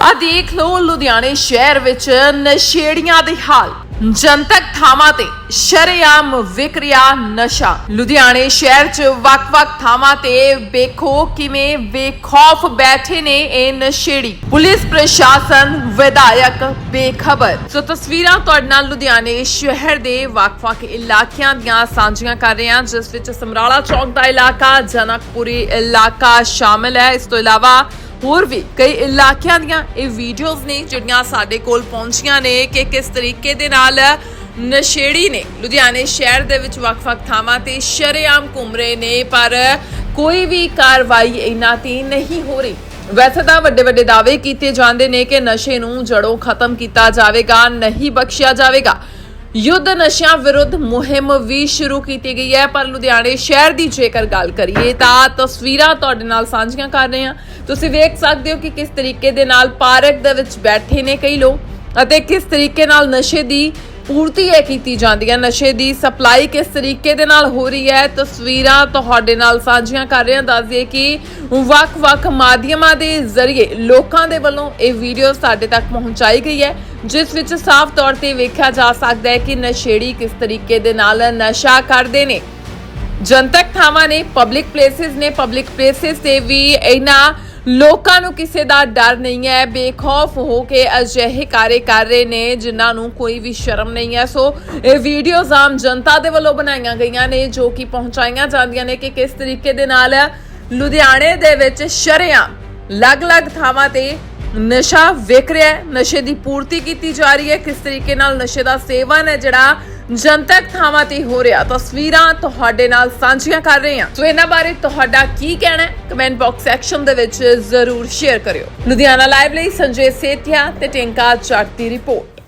ਆ ਦੇਖ ਲਓ ਲੁਧਿਆਣੇ ਸ਼ਹਿਰ ਵਿੱਚ ਨਸ਼ੇੜੀਆਂ ਦੇ ਹਾਲ। ਜਨਤਕ ਥਾਵਾਂ ਤੇ ਸ਼ਰੇਆਮ ਵਿਕ ਨਸ਼ਾ। ਲੁਧਿਆਣੇ ਸ਼ਹਿਰ 'ਚ ਵੱਖ-ਵੱਖ ਥਾਵਾਂ ਤੇ ਵੇਖੋ ਕਿਵੇਂ ਬੇਖੌਫ ਬੈਠੇ ਨੇ ਇਹ ਨਸ਼ੇੜੀ। ਪੁਲਿਸ ਪ੍ਰਸ਼ਾਸਨ, ਵਿਧਾਇਕ, ਬੇਖਬਰ। ਸੋ ਤਸਵੀਰਾਂ ਤੁਹਾਡੇ ਨਾਲ ਲੁਧਿਆਣੇ ਸ਼ਹਿਰ ਦੇ ਵੱਖ-ਵੱਖ ਇਲਾਕਿਆਂ ਦੀਆਂ ਸਾਂਝੀਆਂ ਕਰ ਰਹੇ ਹਾਂ, ਜਿਸ ਵਿੱਚ ਸਮਰਾਲਾ ਚੌਕ ਦਾ ਇਲਾਕਾ, ਜਨਕਪੁਰੀ ਇਲਾਕਾ ਸ਼ਾਮਿਲ ਹੈ। ਇਸ ਤੋਂ ਇਲਾਵਾ ਹੋਰ ਵੀ ਕਈ ਇਲਾਕਿਆਂ ਦੀਆਂ ਇਹ ਵੀਡੀਓਜ਼ ਨੇ ਜਿਹੜੀਆਂ ਸਾਡੇ ਕੋਲ ਪਹੁੰਚੀਆਂ ਨੇ ਕਿ ਕਿਸ ਤਰੀਕੇ ਦੇ ਨਾਲ ਨਸ਼ੇੜੀ ਨੇ ਲੁਧਿਆਣੇ ਸ਼ਹਿਰ ਦੇ ਵਿੱਚ ਵੱਖ-ਵੱਖ ਥਾਵਾਂ ਤੇ ਸ਼ਰੇਆਮ ਘੁੰਮ ਰਹੇ ਨੇ, ਪਰ ਕੋਈ ਵੀ ਕਾਰਵਾਈ ਇਹਨਾਂ ਤੇ ਨਹੀਂ ਹੋ ਰਹੀ। ਵੈਸੇ ਤਾਂ ਵੱਡੇ ਵੱਡੇ ਦਾਅਵੇ ਕੀਤੇ ਜਾਂਦੇ ਨੇ ਕਿ ਨਸ਼ੇ ਨੂੰ ਜੜੋਂ ਖਤਮ ਕੀਤਾ ਜਾਵੇਗਾ, ਨਹੀਂ ਬਖਸ਼ਿਆ ਜਾਵੇਗਾ। ਯੁੱਧ ਨਸ਼ਿਆਂ ਵਿਰੁੱਧ ਮੁਹਿੰਮ ਵੀ ਸ਼ੁਰੂ ਕੀਤੀ ਗਈ ਹੈ, ਪਰ ਲੁਧਿਆਣੇ ਸ਼ਹਿਰ ਦੀ ਜੇਕਰ ਗੱਲ ਕਰੀਏ ਤਾਂ ਤਸਵੀਰਾਂ ਤੁਹਾਡੇ ਨਾਲ ਸਾਂਝੀਆਂ ਕਰ ਰਹੇ ਹਾਂ। ਤੁਸੀਂ ਵੇਖ ਸਕਦੇ ਹੋ ਕਿ ਕਿਸ ਤਰੀਕੇ ਦੇ ਨਾਲ ਪਾਰਕ ਦੇ ਵਿੱਚ ਬੈਠੇ ਨੇ ਕਈ ਲੋਕ ਅਤੇ ਕਿਸ ਤਰੀਕੇ ਨਾਲ ਨਸ਼ੇ ਦੀ ਪੂਰਤੀ ਹੈ ਕੀਤੀ ਜਾਂਦੀ ਹੈ। ਨਸ਼ੇ ਦੀ ਸਪਲਾਈ ਕਿਸ ਤਰੀਕੇ ਦੇ ਨਾਲ ਹੋ ਰਹੀ ਹੈ, ਤਸਵੀਰਾਂ ਤੁਹਾਡੇ ਨਾਲ ਸਾਂਝੀਆਂ ਕਰ ਰਹੇ ਹਾਂ। ਦੱਸ ਦਈਏ ਕਿ ਵੱਖ-ਵੱਖ ਮਾਧਿਅਮਾਂ ਦੇ ਜ਼ਰੀਏ ਲੋਕਾਂ ਦੇ ਵੱਲੋਂ ਇਹ ਵੀਡੀਓ ਸਾਡੇ ਤੱਕ ਪਹੁੰਚਾਈ ਗਈ ਹੈ, ਜਿਸ ਵਿੱਚ ਸਾਫ਼ ਤੌਰ ਤੇ ਵੇਖਿਆ ਜਾ ਸਕਦਾ ਹੈ ਕਿ ਨਸ਼ੇੜੀ ਕਿਸ ਤਰੀਕੇ ਦੇ ਨਾਲ ਨਸ਼ਾ ਕਰਦੇ ਨੇ। ਜਨਤਕ ਥਾਵਾਂ ਨੇ ਪਬਲਿਕ ਪਲੇਸਿਸ ਨੇ ਪਬਲਿਕ ਪਲੇਸਿਸ ਤੇ ਵੀ ਇਹਨਾਂ ਲੋਕਾਂ ਨੂੰ ਕਿਸੇ ਦਾ ਡਰ ਨਹੀਂ ਹੈ। ਬੇਖੌਫ ਹੋ ਕੇ ਅਜਿਹੇ ਕਾਰੇ ਕਰ ਰਹੇ ਨੇ, ਜਿਨ੍ਹਾਂ ਨੂੰ ਕੋਈ ਵੀ ਸ਼ਰਮ ਨਹੀਂ ਹੈ। ਸੋ ਇਹ ਵੀਡੀਓਜ਼ ਆਮ ਜਨਤਾ ਦੇ ਵੱਲੋਂ ਬਣਾਈਆਂ ਗਈਆਂ ਨੇ, ਜੋ ਕਿ ਪਹੁੰਚਾਈਆਂ ਜਾਂਦੀਆਂ ਨੇ ਕਿ ਕਿਸ ਤਰੀਕੇ ਦੇ ਨਾਲ ਲੁਧਿਆਣੇ ਦੇ ਵਿੱਚ ਸ਼ਰੇਆਮ ਅਲੱਗ-ਅਲੱਗ ਥਾਵਾਂ ਤੇ ਨਸ਼ਾ ਵਿਕ ਰਿਹਾ ਹੈ। ਨਸ਼ੇ ਦੀ ਪੂਰਤੀ ਕੀਤੀ ਜਾ ਰਹੀ ਹੈ। ਕਿਸ ਤਰੀਕੇ ਨਾਲ ਨਸ਼ੇ ਦਾ ਸੇਵਨ ਹੈ ਜਿਹੜਾ ਜਨਤਕ ਥਾਵਾਂ ਤੇ ਹੋ ਰਿਹਾ ਤਸਵੀਰਾਂ ਤੁਹਾਡੇ ਨਾਲ ਸਾਂਝੀਆਂ ਕਰ ਰਹੇ ਹਾਂ। ਸੋ ਇਹਨਾਂ ਬਾਰੇ ਤੁਹਾਡਾ ਕੀ ਕਹਿਣਾ ਹੈ? ਕਮੈਂਟ ਬਾਕਸ ਸੈਕਸ਼ਨ ਦੇ ਵਿੱਚ ਜ਼ਰੂਰ ਸ਼ੇਅਰ ਕਰਿਓ। ਲੁਧਿਆਣਾ ਲਾਈਵ ਲਈ ਸੰਜੇ ਸੇਠਿਆ ਤੇ ਟਿੰਕਾ ਚੱਕ ਦੀ ਰਿਪੋਰਟ।